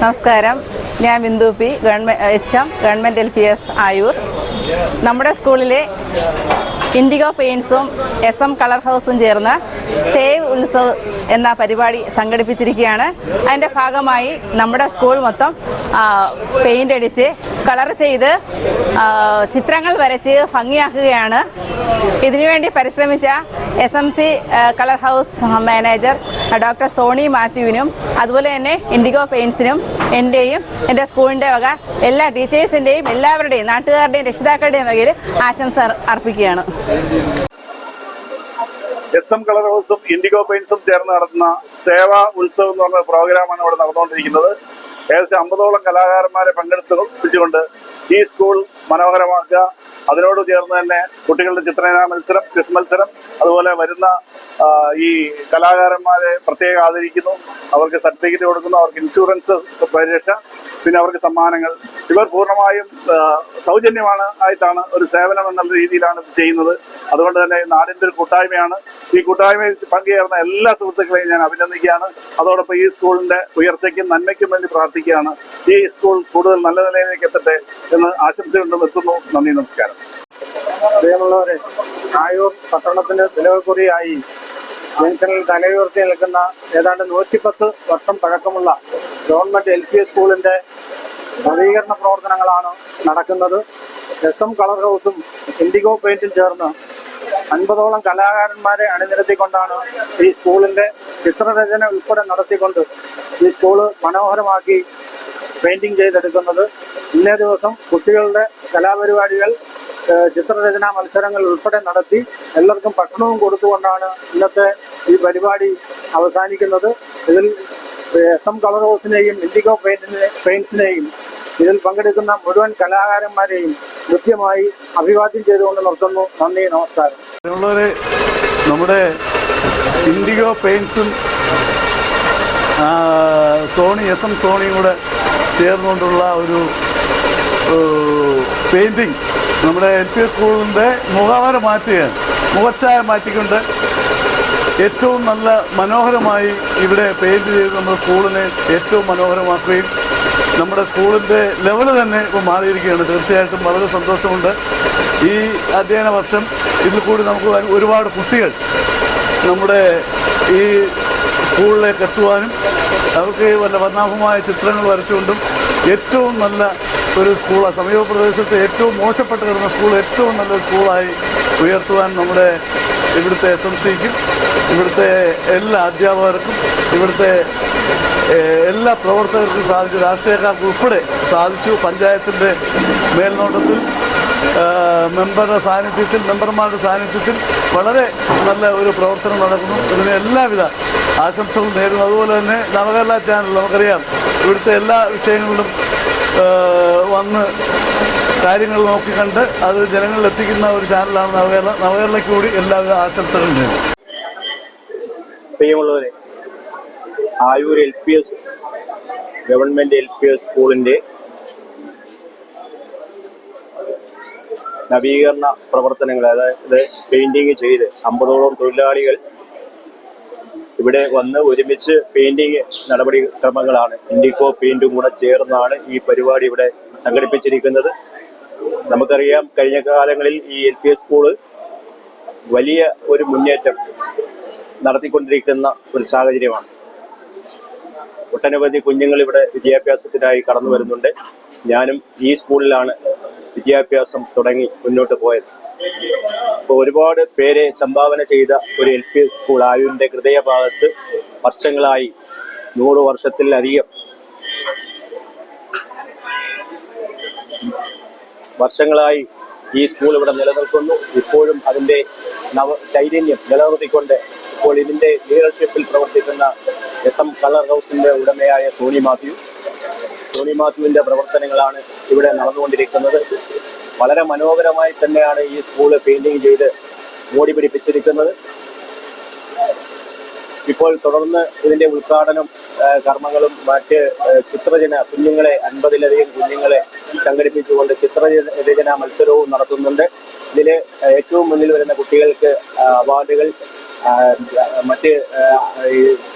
നമസ്കാരം. ഞാൻ Bindu P government H M government L P S Ayoor. നമ്മുടെ സ്കൂളിലെ ഇൻഡിഗോ പെയിൻസും എസ് എം കളർ ഹൗസും ചേർന്ന് സേവ് ഉത്സവ് എന്ന പരിപാടി സംഘടിപ്പിച്ചിരിക്കുകയാണ്. അതിന്റെ ഭാഗമായി നമ്മുടെ സ്കൂൾ മൊത്തം പെയിന്റ് അടിച്ച് കളർ ചെയ്ത് ചിത്രങ്ങൾ വരച്ച് ഭംഗിയാക്കുകയാണ്. ഇതിനുവേണ്ടി പരിശ്രമിച്ച S M C colour house manager doctor Soni മാത്യുവിനും അതുപോലെ തന്നെ ഇൻഡിഗോ പെയിൻസിനും എന്റെയും എന്റെ സ്കൂളിന്റെ വക എല്ലാ ടീച്ചേഴ്സിന്റെയും എല്ലാവരുടെയും നാട്ടുകാരുടെയും രക്ഷിതാക്കളുടെയും വകയിൽ ആശംസ അർപ്പിക്കുകയാണ്. എസ് എം കളർ ഹൗസും ഇൻഡിഗോ പെയിൻസും ചേർന്ന് നടത്തുന്ന സേവാ ഉത്സവം എന്ന് പറഞ്ഞ പ്രോഗ്രാമാണ് ഇവിടെ നടന്നുകൊണ്ടിരിക്കുന്നത്. ഏകദേശം അമ്പതോളം കലാകാരന്മാരെ പങ്കെടുത്തുകൊണ്ട് ഈ സ്കൂൾ മനോഹരമാക്കുക. അതിനോട് ചേർന്ന് തന്നെ കുട്ടികളുടെ ചിത്രരചനാ മത്സരം ക്വിസ് മത്സരം അതുപോലെ വരുന്ന ഈ കലാകാരന്മാരെ പ്രത്യേകം ആദരിക്കുന്നു. അവർക്ക് സർട്ടിഫിക്കറ്റ് കൊടുക്കുന്നു അവർക്ക് ഇൻഷുറൻസ് പരിരക്ഷ പിന്നെ അവർക്ക് സമ്മാനങ്ങൾ. ഇവർ പൂർണമായും സൗജന്യമാണ് ആയിട്ടാണ് ഒരു സേവനം എന്നുള്ള രീതിയിലാണ് ഇത് ചെയ്യുന്നത്. അതുകൊണ്ട് തന്നെ നാടിന്റെ ഒരു കൂട്ടായ്മയാണ്. ഈ കൂട്ടായ്മയിൽ പങ്കുചേർന്ന എല്ലാ സുഹൃത്തുക്കളെയും ഞാൻ അഭിനന്ദിക്കുകയാണ്. അതോടൊപ്പം ഈ സ്കൂളിന്റെ ഉയർച്ചയ്ക്കും നന്മയ്ക്കും വേണ്ടി പ്രാർത്ഥിക്കുകയാണ്. ഈ സ്കൂൾ കൂടുതൽ നല്ല നിലയിലേക്ക് എത്തട്ടെ എന്ന് എത്തുന്നു. നന്ദി നമസ്കാരം. പ്രിയമുള്ളവരെ ആയൂർ പട്ടണത്തിന് നിലവുകുറിയായി ജംഗ്ഷനിൽ തലയുയർത്തി നിൽക്കുന്ന ഏതാണ്ട് നൂറ്റിപ്പത്ത് വർഷം പഴക്കമുള്ള ഗവൺമെന്റ് എൽ പി സ്കൂളിന്റെ നവീകരണ പ്രവർത്തനങ്ങളാണ് നടക്കുന്നത്. എസ് എം കളർ ഹൗസും ഇൻഡിഗോ പെയിന്റും ചേർന്ന് അൻപതോളം കലാകാരന്മാരെ അണിനിരത്തിക്കൊണ്ടാണ് ഈ സ്കൂളിന്റെ ചിത്രരചന ഉൾപ്പെടെ നടത്തിക്കൊണ്ട് ഈ സ്കൂൾ മനോഹരമാക്കി പെയിന്റിംഗ് ചെയ്തെടുക്കുന്നത്. ഇന്നേ ദിവസം കുട്ടികളുടെ കലാപരിപാടികൾ ചിത്രരചനാ മത്സരങ്ങൾ ഉൾപ്പെടെ നടത്തി എല്ലാവർക്കും ഭക്ഷണവും കൊടുത്തുകൊണ്ടാണ് ഇന്നത്തെ ഈ പരിപാടി അവസാനിക്കുന്നത്. ഇതിൽ എസ് എം കളർ ഹൗസിനെയും ഇൻഡിഗോ പെയിന്റിനെ പെയിന്റ്സിനെയും ഇതിൽ പങ്കെടുക്കുന്ന മുഴുവൻ കലാകാരന്മാരെയും കൃത്യമായി അഭിവാദ്യം ചെയ്തുകൊണ്ട് നിർത്തുന്നു. നന്ദി നമസ്കാരം. നമ്മുടെ ഇൻഡിഗോ പെയിന്റ്സും സോണി എസ് എം സോണിയും കൂടെ ചേർന്നുകൊണ്ടുള്ള ഒരു പെയിന്റിങ് നമ്മുടെ എൽ പി സ്കൂളിന്റെ മുഖാവര മാറ്റുകയാണ്. മുഖച്ഛായ മാറ്റിക്കൊണ്ട് ഏറ്റവും നല്ല മനോഹരമായി ഇവിടെ പെയിന്റ് ചെയ്ത് നമ്മുടെ സ്കൂളിനെ ഏറ്റവും മനോഹരമാക്കുകയും നമ്മുടെ സ്കൂളിന്റെ ലെവൽ തന്നെ ഇപ്പോൾ മാറിയിരിക്കുകയാണ്. തീർച്ചയായിട്ടും വളരെ സന്തോഷമുണ്ട്. ഈ അധ്യയന വർഷം ഇതിൽ കൂടി നമുക്ക് ഒരുപാട് കുട്ടികൾ നമ്മുടെ ഈ സ്കൂളിലേക്ക് എത്തുവാനും അവർക്ക് വല്ല വർണാഭമായ ചിത്രങ്ങൾ വരച്ചുകൊണ്ടും ഏറ്റവും നല്ല ഒരു സ്കൂളാണ് സമീപ പ്രദേശത്ത് ഏറ്റവും മോശപ്പെട്ട് കിടന്ന സ്കൂൾ ഏറ്റവും നല്ല സ്കൂളായി ഉയർത്തുവാൻ നമ്മുടെ ഇവിടുത്തെ എസ് എം സിക്കും ഇവിടുത്തെ എല്ലാ അധ്യാപകർക്കും ഇവിടുത്തെ എല്ലാ പ്രവർത്തകർക്കും സാധിച്ചു. രാഷ്ട്രീയക്കാർക്ക് ഉൾപ്പെടെ സാധിച്ചു. പഞ്ചായത്തിന്റെ മേൽനോട്ടത്തിൽ മെമ്പറുടെ സാന്നിധ്യത്തിൽ മെമ്പർമാരുടെ സാന്നിധ്യത്തിൽ വളരെ നല്ല ഒരു പ്രവർത്തനം നടക്കുന്നു. ഇതിന് എല്ലാവിധ ആശംസകളും നേരുന്നു. അതുപോലെ തന്നെ നവകേരള ചാനൽ നമുക്കറിയാം. ഇവിടുത്തെ എല്ലാ വിഷയങ്ങളിലും വന്ന് കാര്യങ്ങൾ നോക്കിക്കണ്ട് അത് ജനങ്ങളിൽ എത്തിക്കുന്ന ഒരു ചാനലാണ് നവകേരള. നവകേരളയ്ക്ക് കൂടി എല്ലാവിധ ആശംസകളും നേരുന്നു. പ്രിയമുള്ളവരെ Ayoor L P S government L P S സ്കൂളിന്റെ നവീകരണ പ്രവർത്തനങ്ങൾ അതായത് പെയിന്റിങ് ചെയ്ത് അമ്പതോളം തൊഴിലാളികൾ ഇവിടെ വന്ന് ഒരുമിച്ച് പെയിന്റിങ് നടപടിക്രമങ്ങളാണ് ഇൻഡിക്കോ പെയിന്റും കൂടെ ചേർന്നാണ് ഈ പരിപാടി ഇവിടെ സംഘടിപ്പിച്ചിരിക്കുന്നത്. നമുക്കറിയാം കഴിഞ്ഞ കാലങ്ങളിൽ ഈ എൽ പി സ്കൂൾ വലിയ ഒരു മുന്നേറ്റം നടത്തിക്കൊണ്ടിരിക്കുന്ന ഒരു സാഹചര്യമാണ്. ഒട്ടനവധി കുഞ്ഞുങ്ങൾ ഇവിടെ വിദ്യാഭ്യാസത്തിനായി കടന്നു വരുന്നുണ്ട് ഞാനും ഈ സ്കൂളിലാണ് വിദ്യാഭ്യാസം തുടങ്ങി മുന്നോട്ട് പോയത്. ഒരുപാട് പേരെ സംഭാവന ചെയ്ത ഒരു എൽ പി സ്കൂൾ ആയുവിന്റെ ഹൃദയഭാഗത്ത് വർഷങ്ങളായി നൂറ് വർഷത്തിലധികം വർഷങ്ങളായി ഈ സ്കൂൾ ഇവിടെ നിലനിൽക്കുന്നു. ഇപ്പോഴും അതിന്റെ നവ ചൈതന്യം നിലനിർത്തിക്കൊണ്ട് ഇപ്പോൾ ഇതിന്റെ ലീഡർഷിപ്പിൽ പ്രവർത്തിക്കുന്ന എസ് എം കളർ ഹൗസിന്റെ ഉടമയായ സോണി മാത്യു. സോണി മാത്യുവിന്റെ പ്രവർത്തനങ്ങളാണ് ഇവിടെ നടന്നുകൊണ്ടിരിക്കുന്നത്. വളരെ മനോഹരമായി തന്നെയാണ് ഈ സ്കൂൾ പെയിന്റിങ് ചെയ്ത് മോടി പിടിപ്പിച്ചിരിക്കുന്നത്. ഇപ്പോൾ തുടർന്ന് ഇതിന്റെ ഉദ്ഘാടനം കർമ്മങ്ങളും മറ്റ് ചിത്രരചന കുഞ്ഞുങ്ങളെ അൻപതിലധികം കുഞ്ഞുങ്ങളെ സംഘടിപ്പിച്ചുകൊണ്ട് ചിത്രരചന മത്സരവും നടത്തുന്നുണ്ട്. ഇതിൽ ഏറ്റവും മുന്നിൽ വരുന്ന കുട്ടികൾക്ക് അവാർഡുകൾ മറ്റ്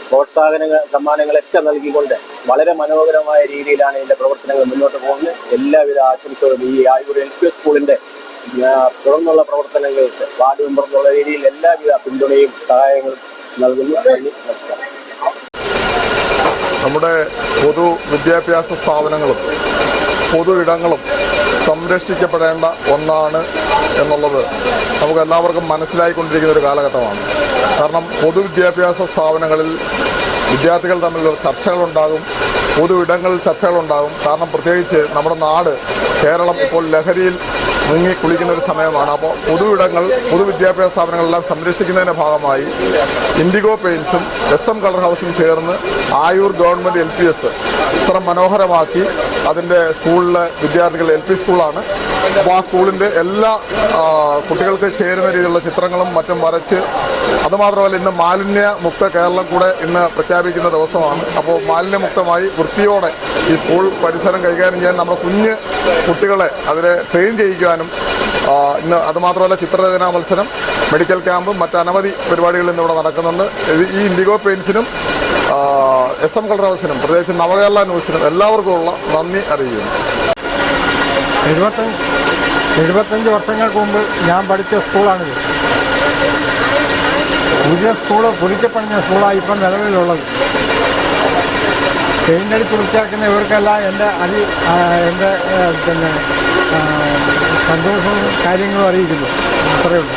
പ്രോത്സാഹന സമ്മാനങ്ങളൊക്കെ നൽകിക്കൊണ്ട് വളരെ മനോഹരമായ രീതിയിലാണ് ഇതിന്റെ പ്രവർത്തനങ്ങൾ മുന്നോട്ട് പോകുന്നത്. എല്ലാവിധ ആശംസകളും ഈ ആയൂർ എൽ പി സ്കൂളിന്റെ തുടർന്നുള്ള പ്രവർത്തനങ്ങൾക്ക് വാർഡ് മെമ്പർ എന്നുള്ള രീതിയിൽ എല്ലാവിധ പിന്തുണയും സഹായങ്ങളും നൽകുന്നു. നമസ്കാരം. നമ്മുടെ പൊതു വിദ്യാഭ്യാസ സ്ഥാപനങ്ങളും പൊതു ഇടങ്ങളും സംരക്ഷിക്കപ്പെടേണ്ട ഒന്നാണ് എന്നുള്ളത് നമുക്ക് എല്ലാവർക്കും മനസ്സിലായിക്കൊണ്ടിരിക്കുന്ന ഒരു കാലഘട്ടമാണ്. കാരണം പൊതുവിദ്യാഭ്യാസ സ്ഥാപനങ്ങളിൽ വിദ്യാർത്ഥികൾ തമ്മിൽ ചർച്ചകളുണ്ടാകും. പൊതു ഇടങ്ങളിൽ ചർച്ചകളുണ്ടാകും. കാരണം പ്രത്യേകിച്ച് നമ്മുടെ നാട് കേരളം ഇപ്പോൾ ലഹരിയിൽ മുങ്ങി കുളിക്കുന്ന ഒരു സമയമാണ്. അപ്പോൾ പൊതു ഇടങ്ങൾ പൊതുവിദ്യാഭ്യാസ സ്ഥാപനങ്ങളെല്ലാം സംരക്ഷിക്കുന്നതിന്റെ ഭാഗമായി ഇൻഡിഗോ പെയിൻസും എസ് എം കളർ ഹൗസും ചേർന്ന് Ayoor government L P S ഇത്ര മനോഹരമാക്കി അതിന്റെ സ്കൂളിലെ വിദ്യാർത്ഥികൾ എൽ പി സ്കൂളാണ്. ആ സ്കൂളിന്റെ എല്ലാ കുട്ടികൾക്ക് ചേരുന്ന രീതിയിലുള്ള ചിത്രങ്ങളും മറ്റും വരച്ച് അതുമാത്രമല്ല ഇന്ന് മാലിന്യ മുക്ത കേരളം കൂടെ ഇന്ന് പ്രഖ്യാപിക്കുന്ന ദിവസമാണ്. അപ്പോൾ മാലിന്യമുക്തമായി വൃത്തിയോടെ ഈ സ്കൂൾ പരിസരം കൈകാര്യം ചെയ്യാൻ നമ്മുടെ കുഞ്ഞ് കുട്ടികളെ അതിനെ ട്രെയിൻ ചെയ്യിക്കുവാനും ഇന്ന് അതുമാത്രമല്ല ചിത്രരചനാ മത്സരം മെഡിക്കൽ ക്യാമ്പ് മറ്റ് അനവധി പരിപാടികൾ ഇന്നിവിടെ നടക്കുന്നുണ്ട്. ഈ ഇൻഡിഗോ പെയിൻസിനും എസ് എം കളർ ഹൗസിനും പ്രത്യേകിച്ച് നവകേരള ന്യൂസിനും എല്ലാവർക്കുമുള്ള നന്ദി അറിയിക്കുന്നു. എഴുപത്തഞ്ച് എഴുപത്തഞ്ച് വർഷങ്ങൾക്ക് മുമ്പ് ഞാൻ പഠിച്ച സ്കൂളാണിത്. പുതിയ സ്കൂൾ പുതുക്കപ്പണിഞ്ഞ സ്കൂളാണ് ഇപ്പം നിലവിലുള്ളത്. പെയിന്റടിച്ച് വൃത്തിയാക്കുന്ന ഇവർക്കെല്ലാം എന്റെ ആ, എന്റെ പിന്നെ സന്തോഷവും കാര്യങ്ങളും അറിയിക്കുന്നു. അത്രയേ ഉള്ളൂ.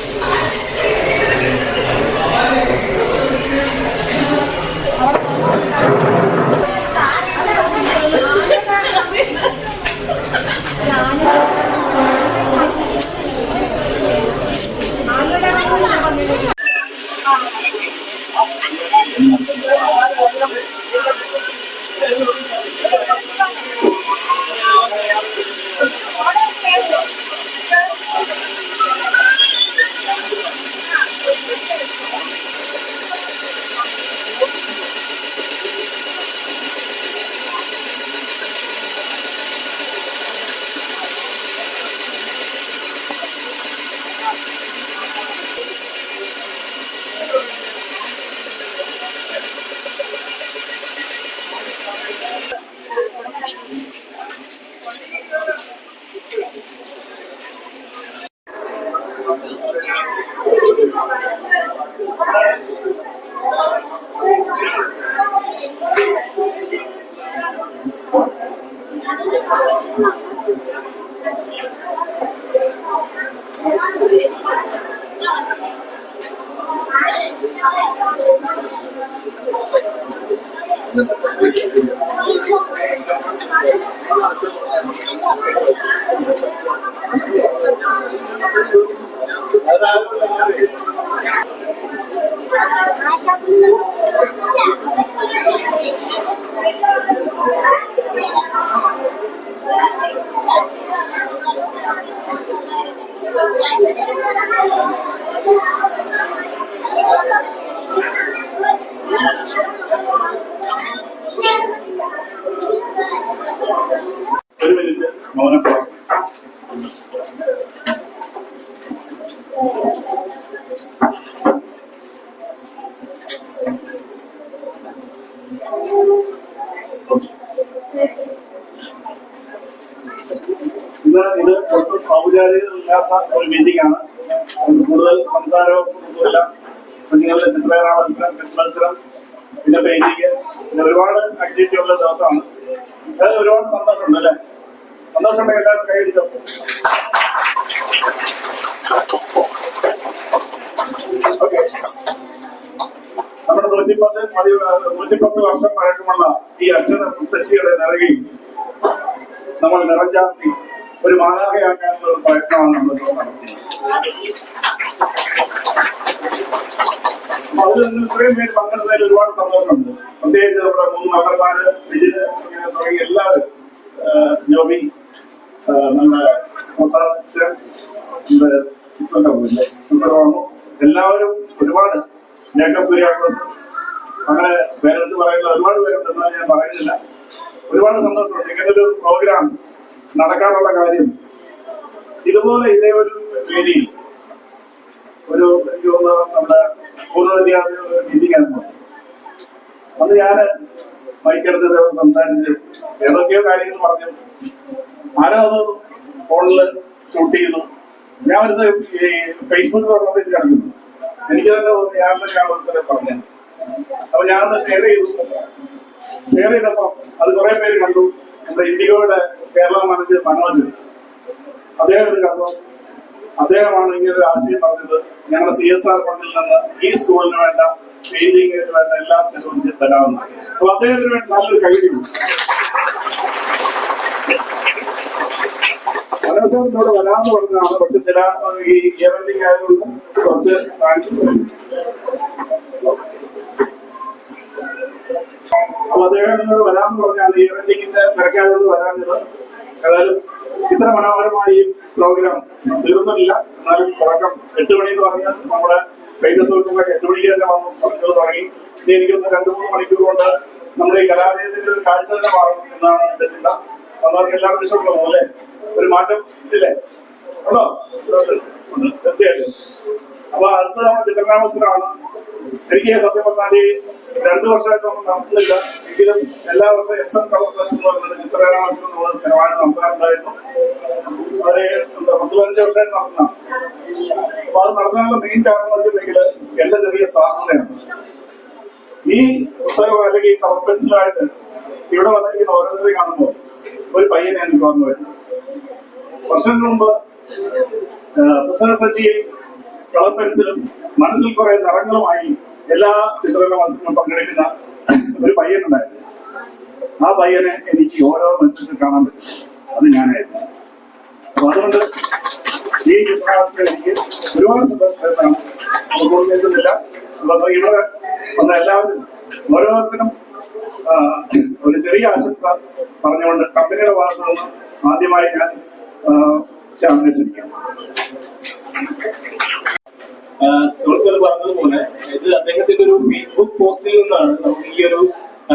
ഇന്ന് ഒരു മീറ്റിംഗ് ആണ്. കൂടുതൽ സംസാരവും ഒന്നുമില്ല കുഞ്ഞുങ്ങളുടെ ചിത്രകലാ മത്സരം ക്വിസ് മത്സരം പിന്നെ പെയിന്റിങ് പിന്നെ ഒരുപാട് ആക്ടിവിറ്റി ഉള്ള ദിവസമാണ്. അതിൽ ഒരുപാട് സന്തോഷമുണ്ട് അല്ലേ? സന്തോഷമുണ്ടെങ്കിൽ എല്ലാവരും കൈയടിച്ചോ ഓക്കെ നമ്മുടെ നൂറ്റിപ്പത്ത് മതി നൂറ്റിപ്പത്ത് വർഷം പഴക്കമുള്ള ഈ അക്ഷര മുത്തശ്ശിയുടെ നിറകയും നമ്മൾ നിറഞ്ചാർത്തി ഒരു മാലാഹയാക്കാനുള്ള ഒരു പ്രയത്നമാണ് നമ്മൾ ഇപ്പോൾ നടത്തുന്നത്. അതിൽ നിന്ന് ഇത്രയും പേര് പങ്കെടുത്തതിൽ ഒരുപാട് സന്തോഷമുണ്ട്. പ്രത്യേകിച്ച് നമ്മുടെ മൂന്ന് മകന്മാര് വിജിത് ഇങ്ങനെ തുടങ്ങി എല്ലാവരും. ജോബി നമ്മുടെ പ്രസാദിച്ച് എല്ലാവരും ഒരുപാട് ജേക്കബ് കുര്യാക്കോസ് അങ്ങനെ പേരെടുത്ത് പറയുന്ന ഒരുപാട് പേരുണ്ടെന്ന് ഞാൻ പറയുന്നില്ല. ഒരുപാട് സന്തോഷമുണ്ട്. ഇങ്ങനൊരു പ്രോഗ്രാം നടക്കാനുള്ള കാര്യം. ഇതുപോലെ ഇതേ ഒരു വേദിയിൽ ഒരു നമ്മുടെ പൂർവ മീറ്റിംഗ് അന്ന് ഞാൻ മൈക്കെടുത്ത് ദിവസം സംസാരിച്ച് ഏതൊക്കെയോ കാര്യങ്ങൾ പറഞ്ഞു. ആരോ അത് ഫോണിൽ ഷൂട്ട് ചെയ്തു. ഞാൻ ഒരു ഫേസ്ബുക്ക് തുറന്നപ്പോൾ ഇത് കിടക്കുന്നു എനിക്ക് തന്നെ തോന്നി ഞാൻ തന്നെ ഞാൻ ഒരു പറഞ്ഞു അപ്പൊ ഞാനൊന്ന് ഷെയർ ചെയ്തു. ഷെയർ ചെയ്തപ്പോ അത് കുറെ പേര് കണ്ടു. നമ്മുടെ ഇന്ത്യയുടെ കേരള മാനേജർ മനോജ്. അദ്ദേഹം ഇത് കണ്ടു അദ്ദേഹമാണ് ഇങ്ങനെ ഒരു ആശയം പറഞ്ഞത്. ഞങ്ങളുടെ സി എസ് ആർ ഫണ്ടിൽ നിന്ന് ഈ സ്കൂളിന് വേണ്ട പെയിന്റിങ്ങിന് വേണ്ട എല്ലാ ചെലവും തരാവുന്ന അപ്പൊ അദ്ദേഹത്തിന് വേണ്ടി നല്ലൊരു കൈഡിയുണ്ട് മനോജോട് വരാമെന്ന് പറഞ്ഞതാണ് പക്ഷെ ചില ഈ ഇയറിംഗ് ആയതുകൊണ്ട് കുറച്ച് സാധിച്ചു അപ്പൊ അദ്ദേഹം വരാമെന്ന് പറഞ്ഞാൽ ഈ ഇവന്റിങ്ങിന്റെ തിരക്കാരോട് വരാഞ്ഞത്. ഏതായാലും ഇത്ര മനോഹരമായ ഈ പ്രോഗ്രാം തീർന്നില്ല എന്നാലും തുടക്കം എട്ട് മണി എന്ന് പറഞ്ഞാൽ നമ്മുടെ കഴിഞ്ഞ സുഹൃത്തുക്കളൊക്കെ എട്ട് മണിക്ക് തന്നെ വന്നു. പറഞ്ഞത് തുടങ്ങി. ഇനി എനിക്കൊന്ന് രണ്ടു മൂന്ന് മണിക്കൂർ കൊണ്ട് നമ്മുടെ ഈ കലാലയത്തിന്റെ ഒരു കാഴ്ച തന്നെ മാറും എന്നാണ് എന്റെ ചിന്ത. വന്നവർക്ക് എല്ലാവർക്കും ഇഷ്ടപ്പെടുന്നു അല്ലേ? ഒരു മാറ്റം ഇല്ലേ? ഉണ്ട്. തീർച്ചയായിട്ടും. അപ്പൊ അടുത്ത ചിത്രനാമത്തിലാണ് എനിക്ക് സത്യം പറഞ്ഞാൽ ഈ രണ്ടു വർഷമായിട്ടൊന്നും നടത്തുന്നില്ല എങ്കിലും എല്ലാ വർഷവും എസ് എം കളർ ഫെസ്റ്റ് എന്ന് പറയുന്നത് ചിത്രകലാമത്സരം നമ്മൾ സ്ഥിരമായിട്ട് നടത്താറുണ്ടായിരുന്നു. വളരെ എന്താ പത്ത് പതിനഞ്ച് വർഷമായിട്ട് നടത്തുന്ന അപ്പൊ അത് നടത്താനുള്ള മെയിൻ കാരണം വെച്ചിട്ടുണ്ടെങ്കിൽ എന്റെ ചെറിയ സ്വാതന്ത്ര്യമാണ്. ഈ പുസ്തകം അല്ലെങ്കിൽ ഈ കളർ പെൻസിലായിട്ട് ഇവിടെ വന്നിരിക്കുന്ന ഓരോരുത്തരെ കാണുമ്പോൾ ഒരു പയ്യനെ എനിക്ക് ഓർമ്മ വരും വർഷങ്ങൾക്ക് മുമ്പ് പുസ്തക സജ്ജിയിൽ കളർ മനസ്സിൽ കുറെ നിറങ്ങളുമായി എല്ലാ ചിത്രകല മത്സരങ്ങളും പങ്കെടുക്കുന്ന ഒരു പയ്യനുണ്ടായിരുന്നു ആ പയ്യനെ എനിക്ക് ഓരോ മത്സരത്തിൽ കാണാൻ പറ്റും. അത് ഞാനായിരുന്നു. അപ്പൊ അതുകൊണ്ട് ഈ ചിത്രകാലത്തിൽ എനിക്ക് ഒരുപാട് ഇവിടെ വന്ന എല്ലാവരും ഓരോരുത്തരും ഒരു ചെറിയ ആശംസ പറഞ്ഞുകൊണ്ട് കമ്പനിയുടെ ഭാഗത്തു നിന്ന് ആദ്യമായി ഞാൻ ശ്യാമിനെ സുഹൃത്തുക്കൾ പറഞ്ഞതുപോലെ ഇത് അദ്ദേഹത്തിന്റെ ഒരു ഫേസ്ബുക്ക് പോസ്റ്റിൽ നിന്നാണ് നമുക്ക് ഈ ഒരു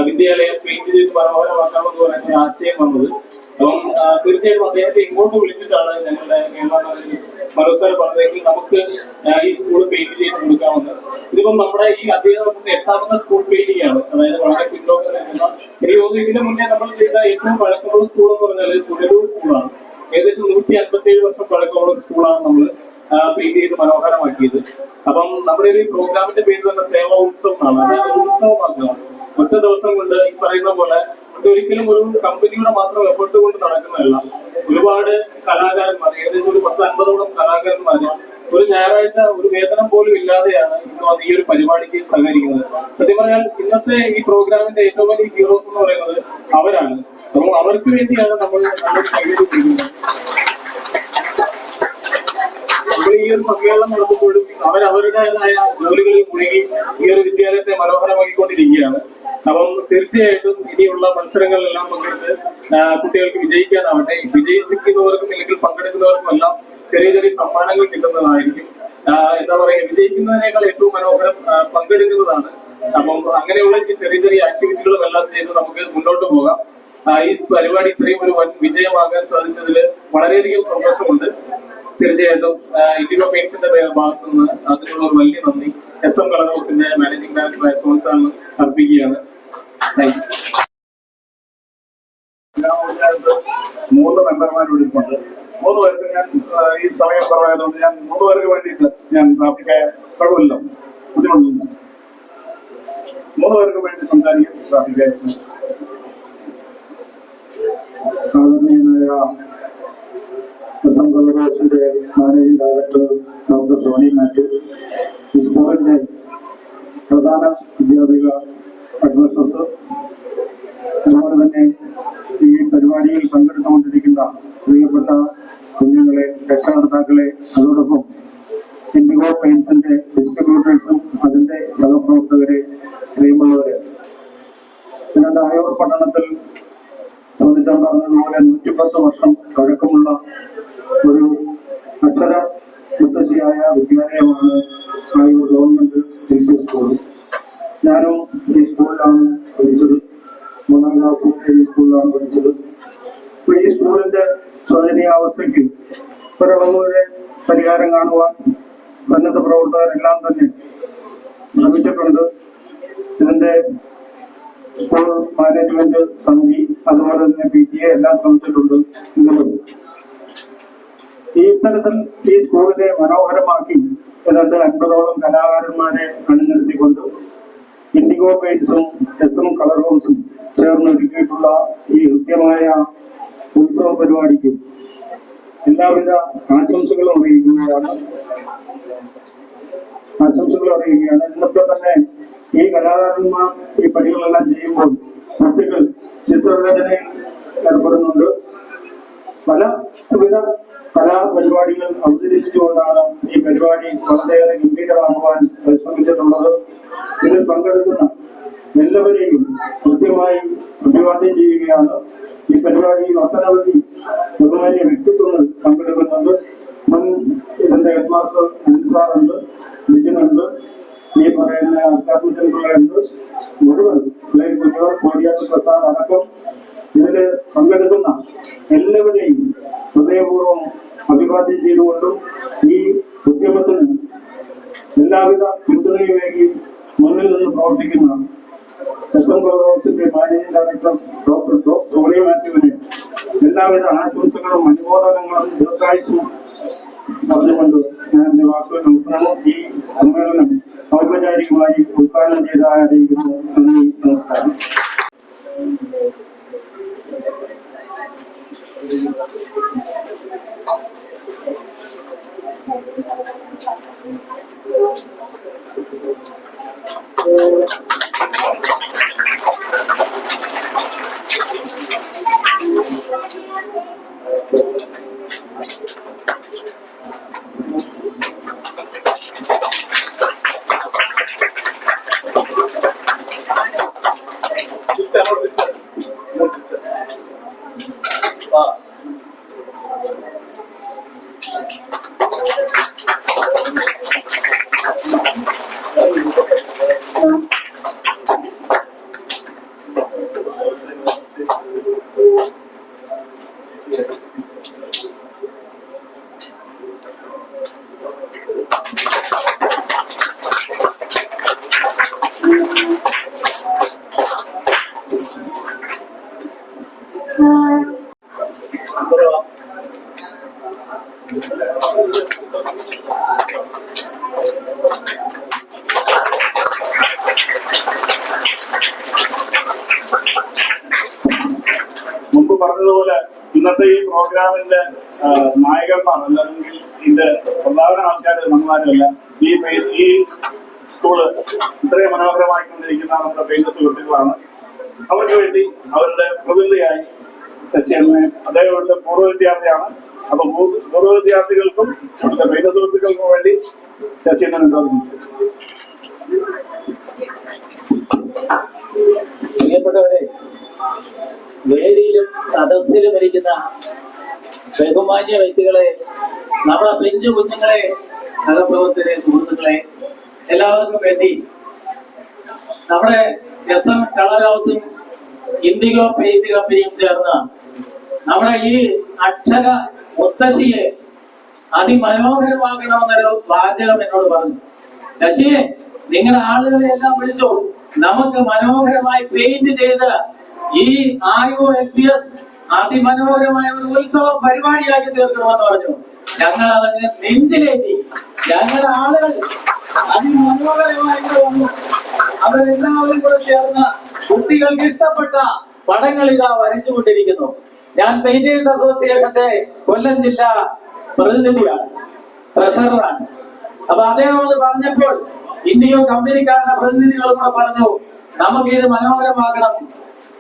വിദ്യാലയം പെയിന്റ് ചെയ്ത് മനോഹരമാക്കാമെന്ന് ഒരു ആശയം വന്നത്. അപ്പം തീർച്ചയായിട്ടും അദ്ദേഹത്തെ ഇങ്ങോട്ട് വിളിച്ചിട്ടാണ് ഞങ്ങളുടെ കേരള മാനേജർ മനോജ് സാർ പറഞ്ഞതെങ്കിൽ നമുക്ക് ഈ സ്കൂൾ പെയിന്റ് ചെയ്ത് കൊടുക്കാമെന്ന് ഇതിപ്പം നമ്മുടെ ഈ അധ്യയന വർഷത്തെ എട്ടാമത്തെ സ്കൂൾ പെയിന്റിംഗ് ആണ് അതായത് വളരെ പിന്നോക്കം നിൽക്കുന്ന. എനിക്ക് തോന്നുന്നു ഇതിന് മുന്നേ നമ്മൾ ചെയ്ത ഏറ്റവും പഴക്കമുള്ള സ്കൂൾ എന്ന് പറഞ്ഞാൽ പുനലൂർ സ്കൂളാണ് ഏകദേശം നൂറ്റി അൻപത്തി ഏഴ് വർഷം പഴക്കമുള്ള സ്കൂളാണ് നമ്മൾ പെയിന്റ് ചെയ്ത് മനോഹരമാക്കിയത്. അപ്പം നമ്മുടെ ഒരു പ്രോഗ്രാമിന്റെ പേര് തന്നെ സേവ ഉത്സവം എന്നാണ് ഒരു ഉത്സവമാക്കുകയാണ് ഒറ്റ ദിവസം കൊണ്ട് ഈ പറയുന്ന പോലെ ഒരിക്കലും ഒരു കമ്പനിയുടെ മാത്രം എഫേർട്ട് കൊണ്ട് നടക്കുന്നതല്ല. ഒരുപാട് കലാകാരന്മാർ ഏകദേശം ഒരു പത്ത് അൻപതോളം കലാകാരന്മാര് ഒരു ഞായറാഴ്ച ഒരു വേതനം പോലും ഇല്ലാതെയാണ് ഇന്ന് ഈ ഒരു പരിപാടിക്ക് സഹകരിക്കുന്നത്. സത്യം പറഞ്ഞാൽ ഇന്നത്തെ ഈ പ്രോഗ്രാമിന്റെ ഏറ്റവും വലിയ ഹീറോസ് എന്ന് പറയുന്നത് അവരാണ്. അപ്പോൾ അവർക്ക് വേണ്ടിയാണ് നമ്മൾ കൈയ്യടി കൊടുക്കുന്നത് നമ്മൾ ഈ ഒരു സമ്മേളനം നടത്തുമ്പോഴും അവർ അവരുടേതായ ജോലികളിൽ മുഴുകി ഈ ഒരു വിദ്യാലയത്തെ മനോഹരമാക്കിക്കൊണ്ടിരിക്കുകയാണ്. അപ്പം തീർച്ചയായിട്ടും ഇനിയുള്ള മത്സരങ്ങളിലെല്ലാം പങ്കെടുത്ത് കുട്ടികൾക്ക് വിജയിക്കാനാവട്ടെ. വിജയിപ്പിക്കുന്നവർക്കും അല്ലെങ്കിൽ പങ്കെടുക്കുന്നവർക്കും എല്ലാം ചെറിയ ചെറിയ സമ്മാനങ്ങൾ കിട്ടുന്നതായിരിക്കും. എന്താ പറയുക വിജയിക്കുന്നതിനേക്കാൾ ഏറ്റവും മനോഹരം പങ്കെടുക്കുന്നതാണ്. അപ്പം അങ്ങനെയുള്ള ചെറിയ ചെറിയ ആക്ടിവിറ്റികളും എല്ലാം ചെയ്ത് നമുക്ക് മുന്നോട്ട് പോകാം. ഈ പരിപാടി ഇത്രയും ഒരു വൻ വിജയമാകാൻ സാധിച്ചതിൽ വളരെയധികം സന്തോഷമുണ്ട്. തീർച്ചയായിട്ടും ഇൻഡിഗോ പെയിന്റ്സിന്റെ ഭാഗത്ത് നിന്ന് അതിനുള്ള ഒരു വലിയ നന്ദി. എസ് എം കളർ ഹൗസിന്റെ മാനേജിംഗ് ഡയറക്ടർ അർപ്പിക്കുകയാണ്. താങ്ക് യു ഗ്രാമപഞ്ചായത്ത് മൂന്ന് മെമ്പർമാർ വിളിപ്പുണ്ട് മൂന്ന് പേർക്ക് ഞാൻ ഈ സമയം കുറവായതുകൊണ്ട് ഞാൻ മൂന്ന് പേർക്ക് വേണ്ടിയിട്ട് ഞാൻ ട്രാഫിക് കുഴപ്പമില്ല ബുദ്ധിമുട്ടില്ല മൂന്ന് പേർക്ക് വേണ്ടി സംസാരിക്കും ട്രാഫിക് കോളേജിന്റെ managing director doctor Soni Mathew ഈ സ്കൂളിന്റെ പ്രധാന അധ്യാപിക അഡ്മിനിസ്ട്രേറ്റർ അതുപോലെ തന്നെ ഈ പരിപാടിയിൽ പങ്കെടുത്തുകൊണ്ടിരിക്കുന്ന പ്രിയപ്പെട്ട കുഞ്ഞുങ്ങളെ രക്ഷകർത്താക്കളെ അതോടൊപ്പം ഇൻഡിഗോ പെയിൻസിന്റെ ഡിസ്ട്രിബ്യൂട്ടേഴ്സും അതിന്റെ സഹപ്രവർത്തകരെ പ്രിയമുള്ളവരെ. പിന്നെ ആയൂർ പട്ടണത്തിൽ ചോദിച്ചാൽ പറഞ്ഞതുപോലെ നൂറ്റിപ്പത്ത് വർഷം പഴക്കമുള്ള ഒരു അക്ഷര മുത്തശ്ശിയായ വിദ്യാലയമാണ് Ayoor government L P school. ഞാനും ഈ സ്കൂളിലാണ് പഠിച്ചത്. മൂന്നാം ക്ലാസ് ഈ സ്കൂളിലാണ് പഠിച്ചത്. അപ്പൊ ഈ സ്കൂളിന്റെ ശോചനീയാവസ്ഥയ്ക്ക് ഒരളവുവരെ പരിഹാരം കാണുവാൻ സന്നദ്ധ പ്രവർത്തകരെല്ലാം തന്നെ ശ്രമിച്ചിട്ടുണ്ട്. ഇതിന്റെ സ്കൂൾ മാനേജ്മെന്റ് സമിതി അതുപോലെ തന്നെ പി ടി എ എല്ലാം ശ്രമിച്ചിട്ടുണ്ട് എങ്കിലും ഈ ഇത്തരത്തിൽ ഈ സ്കൂളിനെ മനോഹരമാക്കി ഏതാണ്ട് അൻപതോളം കലാകാരന്മാരെ അണിനിർത്തിക്കൊണ്ട് ഇൻഡിഗോ പെയിന്റ്സും എസ് കളർ ഹൗസും ചേർന്ന് ഒരുക്കിയിട്ടുള്ള ഈ ഹൃദ്യമായ ഉത്സവ പരിപാടിക്ക് എല്ലാവിധ ആശംസകളും അറിയിക്കുകയാണ് ആശംസകൾ അറിയുകയാണ്. ഇന്നത്തെ തന്നെ ഈ കലാകാരന്മാർ ഈ പണികളെല്ലാം ചെയ്യുമ്പോൾ കുട്ടികൾ ചിത്രരചനയിൽ ഏർപ്പെടുന്നുണ്ട്. പല വിധ കലാപരിപാടികൾ അവതരിപ്പിച്ചുകൊണ്ടാണ് ഈ പരിപാടി വളരെയേറെ ഗംഭീരമാകുവാൻ പരിശ്രമിച്ചിട്ടുള്ളത്. ഇതിൽ പങ്കെടുക്കുന്ന എല്ലാവരെയും കൃത്യമായി അഭിവാദ്യം ചെയ്യുകയാണ്. ഈ പരിപാടിയിൽ ഒട്ടനവധി പറഞ്ഞതുപോലെ ഇന്നത്തെ ഈ പ്രോഗ്രാമിന്റെ നായകന്മാർ അല്ലെങ്കിൽ ഇതിന്റെ പ്രധാന ആൾക്കാർ നമ്മളാരുമല്ല ഈ ഈ സ്കൂൾ ഇത്രയും മനോഹരമായിക്കൊണ്ടിരിക്കുന്ന നമ്മുടെ പേര് സുഹൃത്തുക്കളാണ്. അവർക്ക് വേണ്ടി അവരുടെ പ്രതിനിധിയായി ശശിയമ്മ അദ്ദേഹം ഇവിടുത്തെ പൂർവ വിദ്യാർത്ഥിയാണ്. അപ്പൊ പൂർവ വിദ്യാർത്ഥികൾക്കും ഇവിടുത്തെ പേര് സുഹൃത്തുക്കൾക്കും വേണ്ടി ശശിയമ്മ ഉണ്ടാകുന്നു പ്രിയപ്പെട്ടവരെ വേദിയിലും സദസ്സിലും ഇരിക്കുന്ന ബഹുമാന്യ വ്യക്തികളെ നമ്മുടെ പെഞ്ചു കുഞ്ഞുങ്ങളെ സഹപ്രവർത്തകരെ സുഹൃത്തുക്കളെ എല്ലാവർക്കും വേണ്ടി നമ്മുടെ എസ് എം കളർ ഹൗസും ഇൻഡിഗോ പെയിന്റ് കമ്പനിയും ചേർന്ന് നമ്മുടെ ഈ അക്ഷര മുത്തശ്ശിയെ അതിമനോഹരമാക്കണമെന്നൊരു വാചകം എന്നോട് പറഞ്ഞു. ശശിയെ നിങ്ങളുടെ ആളുകളെ എല്ലാം വിളിച്ചു? നമുക്ക് മനോഹരമായി പെയിന്റ് ചെയ്ത് ഈ ആയു എൽ പി എസ് അതിമനോഹരമായ ഒരു ഉത്സവ പരിപാടിയാക്കി തീർക്കണമെന്ന് പറഞ്ഞു. ഞങ്ങൾ അതങ്ങ് നെഞ്ചിലേറ്റി ഞങ്ങളുടെ ആളുകൾ അതിമനോഹരമായിട്ട് വന്നു. അവരെല്ലാവരും കൂടെ ചേർന്ന് കുട്ടികൾക്ക് ഇഷ്ടപ്പെട്ട പടങ്ങൾ ഇതാ വരച്ചുകൊണ്ടിരിക്കുന്നു. ഞാൻ പെയിന്റേഴ്സ് അസോസിയേഷന്റെ കൊല്ലം ജില്ലാ പ്രതിനിധിയാണ് ട്രഷററാണ്. അപ്പൊ അദ്ദേഹം അത് പറഞ്ഞപ്പോൾ ഇന്ത്യയോ കമ്പനിക്കാരുടെ പ്രതിനിധികളും കൂടെ പറഞ്ഞു നമുക്ക് ഇത് മനോഹരമാക്കണം.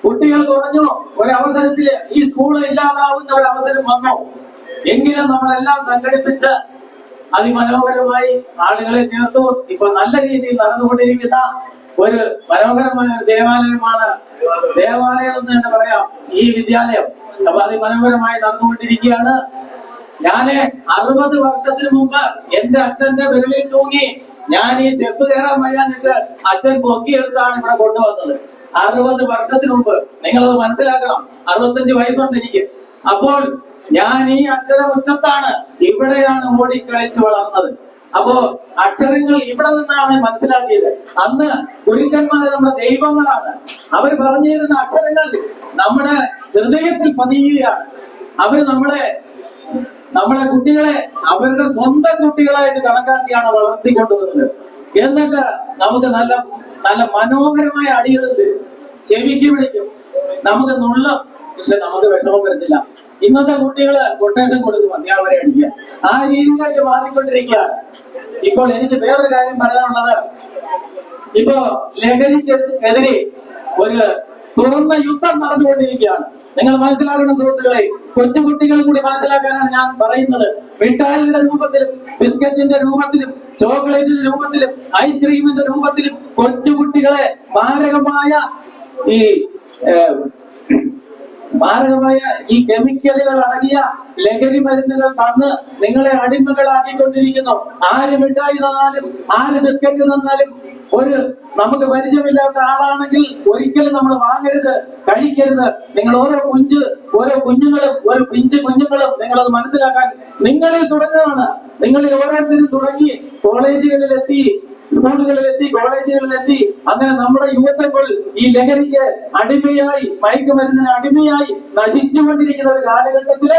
കുട്ടികൾ കുറഞ്ഞു ഒരവസരത്തിൽ ഈ സ്കൂൾ ഇല്ലാതാവുന്ന ഒരു അവസരം വന്നു. എങ്കിലും നമ്മളെല്ലാം സംഘടിപ്പിച്ച് അതിമനോഹരമായി ആളുകളെ ചേർത്തു. ഇപ്പൊ നല്ല രീതിയിൽ നടന്നുകൊണ്ടിരിക്കുന്ന ഒരു മനോഹരമായ ഒരു ദേവാലയമാണ് ദേവാലയം എന്ന് തന്നെ പറയാം. ഈ വിദ്യാലയം. അപ്പൊ അതിമനോഹരമായി നടന്നുകൊണ്ടിരിക്കുകയാണ്. ഞാൻ അറുപത് വർഷത്തിന് മുമ്പ് എന്റെ അച്ഛന്റെ വിരലിൽ തൂങ്ങി ഞാൻ ഈ സ്റ്റെപ്പ് കയറാൻ വയ്യാഞ്ഞിട്ട് അച്ഛൻ പൊക്കിയെടുത്താണ് ഇവിടെ കൊണ്ടുവന്നത്. അറുപത് വർഷത്തിന് മുമ്പ് നിങ്ങളത് മനസ്സിലാക്കണം. അറുപത്തഞ്ച് വയസ്സുണ്ട് എനിക്ക്. അപ്പോൾ ഞാൻ ഈ അക്ഷരമുറ്റത്താണ് ഇവിടെയാണ് ഓടി കളിച്ചു വളർന്നത്. അപ്പോ അക്ഷരങ്ങൾ ഇവിടെ നിന്നാണ് മനസ്സിലാക്കിയത്. അന്ന് ഗുരുക്കന്മാര് നമ്മുടെ ദൈവങ്ങളാണ്. അവർ പറഞ്ഞിരുന്ന അക്ഷരങ്ങൾ നമ്മുടെ ഹൃദയത്തിൽ പതിയുകയാണ്. അവർ നമ്മളെ നമ്മളെ കുട്ടികളെ അവരുടെ സ്വന്തം കുട്ടികളായിട്ട് കണക്കാക്കിയാണ് വളർത്തിക്കൊണ്ടുവന്നത്. എന്നിട്ട് നമുക്ക് നല്ല നല്ല മനോഹരമായ അടികൾ തരും ചെവിക്ക് പിടിക്കും നമുക്ക് നുള്ള പക്ഷെ നമുക്ക് വിഷമം വരുന്നില്ല. ഇന്നത്തെ കുട്ടികൾ കൊട്ടേഷൻ കൊടുക്കും അധ്യാപകരെ അടിക്കുക ആ രീതിയിലേക്ക് മാറിക്കൊണ്ടിരിക്കുകയാണ്. ഇപ്പോൾ എനിക്ക് വേറൊരു കാര്യം പറയാനുള്ളത്. ഇപ്പോ ലഹരിക്കെതിരെ ഒരു തുറന്ന യുദ്ധം നടന്നുകൊണ്ടിരിക്കുകയാണ്. നിങ്ങൾ മനസ്സിലാക്കണം സുഹൃത്തുക്കളെ. കൊച്ചുകുട്ടികളും കൂടി മനസ്സിലാക്കാനാണ് ഞാൻ പറയുന്നത്. മിഠായിയുടെ രൂപത്തിലും ബിസ്ക്കറ്റിന്റെ രൂപത്തിലും ചോക്ലേറ്റിന്റെ രൂപത്തിലും ഐസ്ക്രീമിന്റെ രൂപത്തിലും കൊച്ചുകുട്ടികളെ മാരകമായ ഈ മാരകമായ ഈ കെമിക്കലുകൾ അടങ്ങിയ ലഹരി മരുന്നുകൾ തന്ന് നിങ്ങളെ അടിമകളാക്കിക്കൊണ്ടിരിക്കുന്നു. ആര് മിഠായി തന്നാലും ആര് ബിസ്ക്കറ്റ് തന്നാലും ഒരു നമുക്ക് പരിചയമില്ലാത്ത ആളാണെങ്കിൽ ഒരിക്കലും നമ്മൾ വാങ്ങരുത് കഴിക്കരുത്. നിങ്ങൾ ഓരോ കുഞ്ച് ഓരോ കുഞ്ഞുങ്ങളും ഒരു പിഞ്ച് കുഞ്ഞുങ്ങളും നിങ്ങളത് മനസ്സിലാക്കാൻ നിങ്ങളിൽ തുടങ്ങുകയാണ്. നിങ്ങളിൽ ഓരോരുത്തരും തുടങ്ങി കോളേജുകളിലെത്തി സ്കൂളുകളിലെത്തി കോളേജുകളിലെത്തി അങ്ങനെ നമ്മുടെ യുവത്വങ്ങൾ ഈ ലഹരിക്ക് അടിമയായി മയക്കുമരുന്നിന് അടിമയായി നശിച്ചുകൊണ്ടിരിക്കുന്ന ഒരു കാലഘട്ടത്തിൽ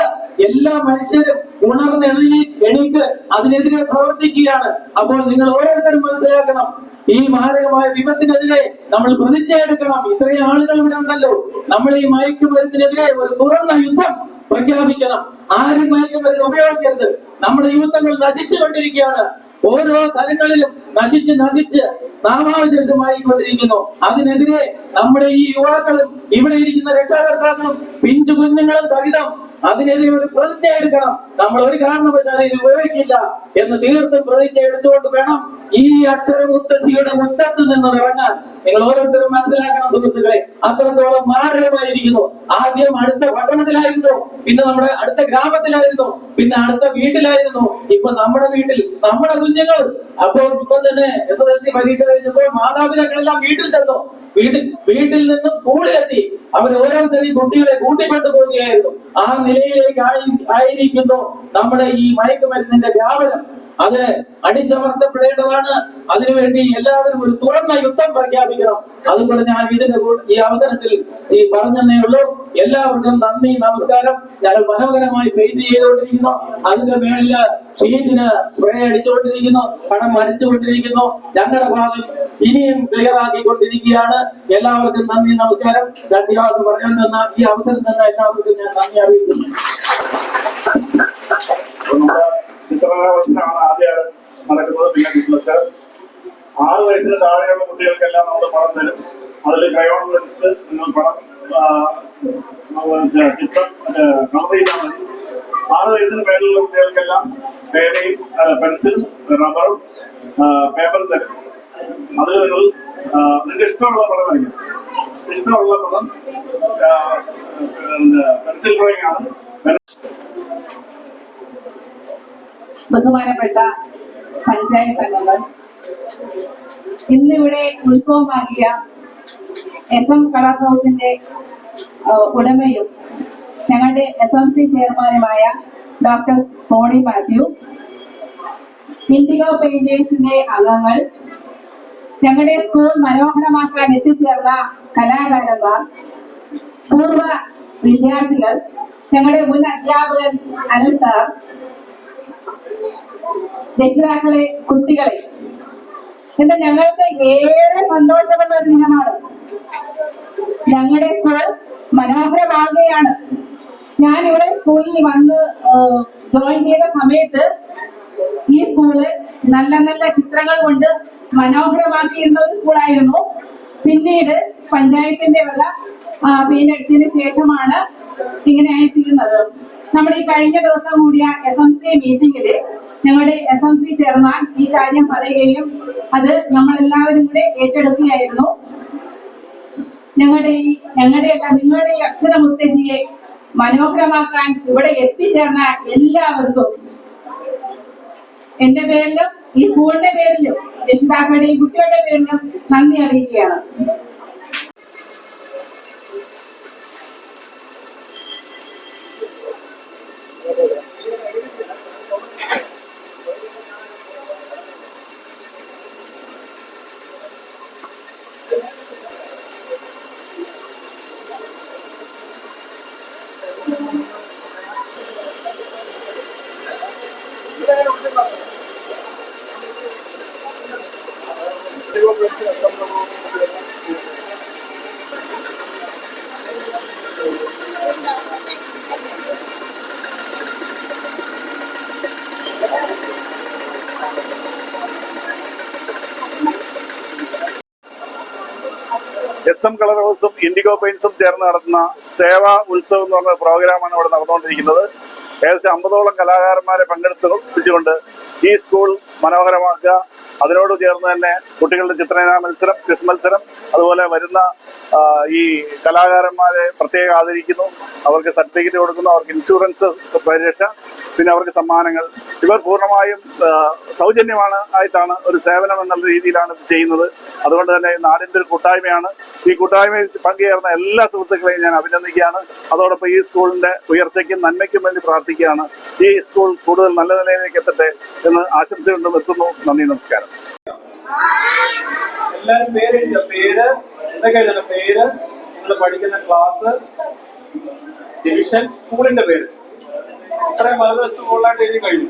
എല്ലാ മനുഷ്യരും ഉണർന്ന് എഴുതി എണീക്ക് അതിനെതിരെ പ്രവർത്തിക്കുകയാണ്. അപ്പോൾ നിങ്ങൾ ഓരോരുത്തരും മനസ്സിലാക്കണം ഈ മാരകമായ വിപത്തിനെതിരെ നമ്മൾ പ്രതിജ്ഞ എടുക്കണം. ഇത്രയും ആളുകൾ ഇവിടെ ഉണ്ടല്ലോ. നമ്മൾ ഈ മയക്കുമരുന്നിനെതിരെ ഒരു തുറന്ന യുദ്ധം പ്രഖ്യാപിക്കണം. ആരും മയക്കുമരുന്ന് ഉപയോഗിക്കരുത്. നമ്മുടെ യുവത്വങ്ങൾ നശിച്ചുകൊണ്ടിരിക്കുകയാണ്. ഓരോ തലങ്ങളിലും നശിച്ച് നശിച്ച് നാമാവശേഷമായി കൊണ്ടിരിക്കുന്നു അതിനെതിരെ നമ്മുടെ ഈ യുവാക്കളും ഇവിടെ ഇരിക്കുന്ന രക്ഷാകർത്താക്കളും പിഞ്ചു കുഞ്ഞുങ്ങളും സഹിതം അതിനെതിരെ ഒരു പ്രതിജ്ഞ എടുക്കണം. നമ്മൾ ഒരു കാരണവശാലും ഇത് ഉപയോഗിക്കില്ല എന്ന് തീർത്തും പ്രതിജ്ഞ എടുത്തുകൊണ്ട് വേണം ഈ അക്ഷര മുത്തശ്ശിയുടെ മുറ്റത്ത് നിന്ന് ഇറങ്ങാൻ. നിങ്ങൾ ഓരോരുത്തരും മനസ്സിലാക്കണം സുഹൃത്തുക്കളെ അത്രത്തോളം മാരകമായിരിക്കുന്നു. ആദ്യം അടുത്ത പട്ടണത്തിലായിരുന്നു പിന്നെ നമ്മുടെ അടുത്ത ഗ്രാമത്തിലായിരുന്നു പിന്നെ അടുത്ത വീട്ടിലായിരുന്നു. ഇപ്പൊ നമ്മുടെ വീട്ടിൽ നമ്മുടെ കുഞ്ഞുങ്ങൾ. അപ്പോൾ ഇപ്പൊ തന്നെ എസ് എസ് എൽ സി പരീക്ഷ കഴിഞ്ഞപ്പോൾ മാതാപിതാക്കളെല്ലാം വീട്ടിൽ ചെന്നു. വീട്ടിൽ വീട്ടിൽ നിന്നും സ്കൂളിലെത്തി. അവർ ഓരോരുത്തരെയും കുട്ടികളെ കൂട്ടിക്കൊണ്ടു പോവുകയായിരുന്നു. ആ നിലയിലേക്ക് ആയിരിക്കുന്നു നമ്മുടെ ഈ മയക്കുമരുന്നിന്റെ വ്യാപനം. അത് അടിച്ചമർത്തപ്പെടേണ്ടതാണ്. അതിനുവേണ്ടി എല്ലാവരും ഒരു തുറന്ന യുദ്ധം പ്രഖ്യാപിക്കണം. അതുകൊണ്ട് ഞാൻ ഇതിന്റെ ഈ അവസരത്തിൽ ഈ പറഞ്ഞതേ ഉള്ളൂ എല്ലാവർക്കും നന്ദി നമസ്കാരം. ഞങ്ങൾ മനോഹരമായി പെയിന്റ് ചെയ്തുകൊണ്ടിരിക്കുന്നു. അതിന്റെ മേളിൽ ഷീറ്റിന് സ്പ്രേ അടിച്ചുകൊണ്ടിരിക്കുന്നു. പണം വരച്ചുകൊണ്ടിരിക്കുന്നു. ഞങ്ങളുടെ ഭാഗം ഇനിയും ക്ലിയർ ആക്കിക്കൊണ്ടിരിക്കുകയാണ്. എല്ലാവർക്കും നന്ദി നമസ്കാരം. ധന്യവാദം പറയാൻ തന്ന ഈ അവസരം തന്നെ എല്ലാവർക്കും ഞാൻ നന്ദി അറിയിക്കുന്നു. അപ്പൊ നമ്മുടെ ചിത്രകലാമത്സരമാണ് ആദ്യം നടക്കുന്നത് പിന്നെ കുട്ടികൾക്ക് ആറ് വയസ്സിന് താഴെയുള്ള കുട്ടികൾക്കെല്ലാം നമ്മൾ പണം തരും. അതിൽ ക്രയോൺ വെച്ച് നിങ്ങൾ പണം ചിത്രം കളർ ചെയ്താൽ മതി. ആറ് വയസ്സിന് മേലുള്ള കുട്ടികൾക്കെല്ലാം പേനയും പെൻസിലും റബ്ബറും പേപ്പറും തരും. അത് നിങ്ങൾ നിങ്ങൾക്ക് ഇഷ്ടമുള്ള പടം വരയ്ക്കും. ഇഷ്ടമുള്ള പടം പെൻസിൽ ഡ്രോയിങ് ആണ് ബഹുമാനപ്പെട്ട പഞ്ചായത്ത് അംഗങ്ങൾ. ഇന്നിവിടെ ഉത്സവമാക്കിയ എസ് എം കളർ ഹൗസിന്റെ ഉടമയും ഞങ്ങളുടെ എസ് എം സി ചെയർമാനുമായ ഡോക്ടർ സോണി മാത്യു. ഇൻഡിഗോ പെയിന്റേഴ്സിന്റെ അംഗങ്ങൾ. ഞങ്ങളുടെ സ്കൂൾ മനോഹരമാക്കാൻ എത്തിച്ചേർന്ന കലാകാരന്മാർ. പൂർവ വിദ്യാർത്ഥികൾ. ഞങ്ങളുടെ മുൻ അധ്യാപകൻ അനിൽ സാർ രക്ഷിതാക്കളെ കുട്ടികളെ. എന്താ ഞങ്ങൾക്ക് ഏറെ സന്തോഷമുള്ള ഒരു ദിനമാണ്. ഞങ്ങളുടെ സ്കൂൾ മനോഹരമാകുകയാണ് ഞാൻ ഇവിടെ സ്കൂളിൽ വന്ന് ജോയിൻ ചെയ്ത സമയത്ത് ഈ സ്കൂൾ നല്ല നല്ല ചിത്രങ്ങൾ കൊണ്ട് മനോഹരമാക്കിയിരുന്ന ഒരു സ്കൂളായിരുന്നു. പിന്നീട് പഞ്ചായത്തിന്റെ വക പെയിനടിച്ചതിന് ശേഷമാണ് ഇങ്ങനെ ആയിത്തീരുന്നത്. നമ്മുടെ ഈ കഴിഞ്ഞ ദിവസം കൂടിയ എസ് എം സി മീറ്റിംഗിൽ ഞങ്ങളുടെ എസ് എം സി ചെയർമാൻ ഈ കാര്യം പറയുകയും അത് നമ്മളെല്ലാവരും കൂടെ ഏറ്റെടുക്കുകയായിരുന്നു. ഞങ്ങളുടെ ഈ ഞങ്ങളുടെ എല്ലാം നിങ്ങളുടെ ഈ അക്ഷരമുത്തശ്ശിയെ മനോഹരമാക്കാൻ ഇവിടെ എത്തിച്ചേർന്ന എല്ലാവർക്കും എന്റെ പേരിലും ഈ സ്കൂളിന്റെ പേരിലും ഈ കുട്ടികളുടെ പേരിലും നന്ദി അറിയിക്കുകയാണ്. എസ് എം കളർ ഹൗസും ഇൻഡിഗോ പെയിൻസും ചേർന്ന് നടത്തുന്ന സേവാ ഉത്സവം എന്ന് പറഞ്ഞ പ്രോഗ്രാമാണ് ഇവിടെ നടന്നുകൊണ്ടിരിക്കുന്നത്. ഏകദേശം അമ്പതോളം കലാകാരന്മാരെ പങ്കെടുത്തുകൊണ്ട് ഈ സ്കൂൾ മനോഹരമാക്കുക. അതിനോട് ചേർന്ന് തന്നെ കുട്ടികളുടെ ചിത്രരചനാ മത്സരം ക്വിസ് മത്സരം അതുപോലെ വരുന്ന ഈ കലാകാരന്മാരെ പ്രത്യേകം ആദരിക്കുന്നു. അവർക്ക് സർട്ടിഫിക്കറ്റ് കൊടുക്കുന്നു. അവർക്ക് ഇൻഷുറൻസ് പരിരക്ഷ. പിന്നെ അവർക്ക് സമ്മാനങ്ങൾ. ഇവർ പൂർണമായും സൗജന്യമാണ് ആയിട്ടാണ് ഒരു സേവനം എന്ന രീതിയിലാണ് ഇത് ചെയ്യുന്നത്. അതുകൊണ്ട് തന്നെ നാടിന്റെ ഒരു കൂട്ടായ്മയാണ്. ഈ കൂട്ടായ്മയിൽ പങ്കുചേർന്ന എല്ലാ സുഹൃത്തുക്കളെയും ഞാൻ അഭിനന്ദിക്കുകയാണ്. അതോടൊപ്പം ഈ സ്കൂളിന്റെ ഉയർച്ചയ്ക്കും നന്മയ്ക്കും വേണ്ടി പ്രാർത്ഥിക്കുകയാണ്. ഈ സ്കൂൾ കൂടുതൽ നല്ല നിലയിലേക്ക് എത്തട്ടെ എന്ന് ആശംസകൊണ്ട് നിർത്തുന്നു നന്ദി നമസ്കാരം. എല്ലാവരും പേര് എഴുതുക. പേര് എന്തൊക്കെ എഴുതണം പേര്? നിങ്ങൾ പഠിക്കുന്ന ക്ലാസ് ഡിവിഷൻ സ്കൂളിന്റെ പേര്? ഇത്രയും വളരെ സ്കൂളിലായിട്ട് എഴുതി കഴിഞ്ഞു.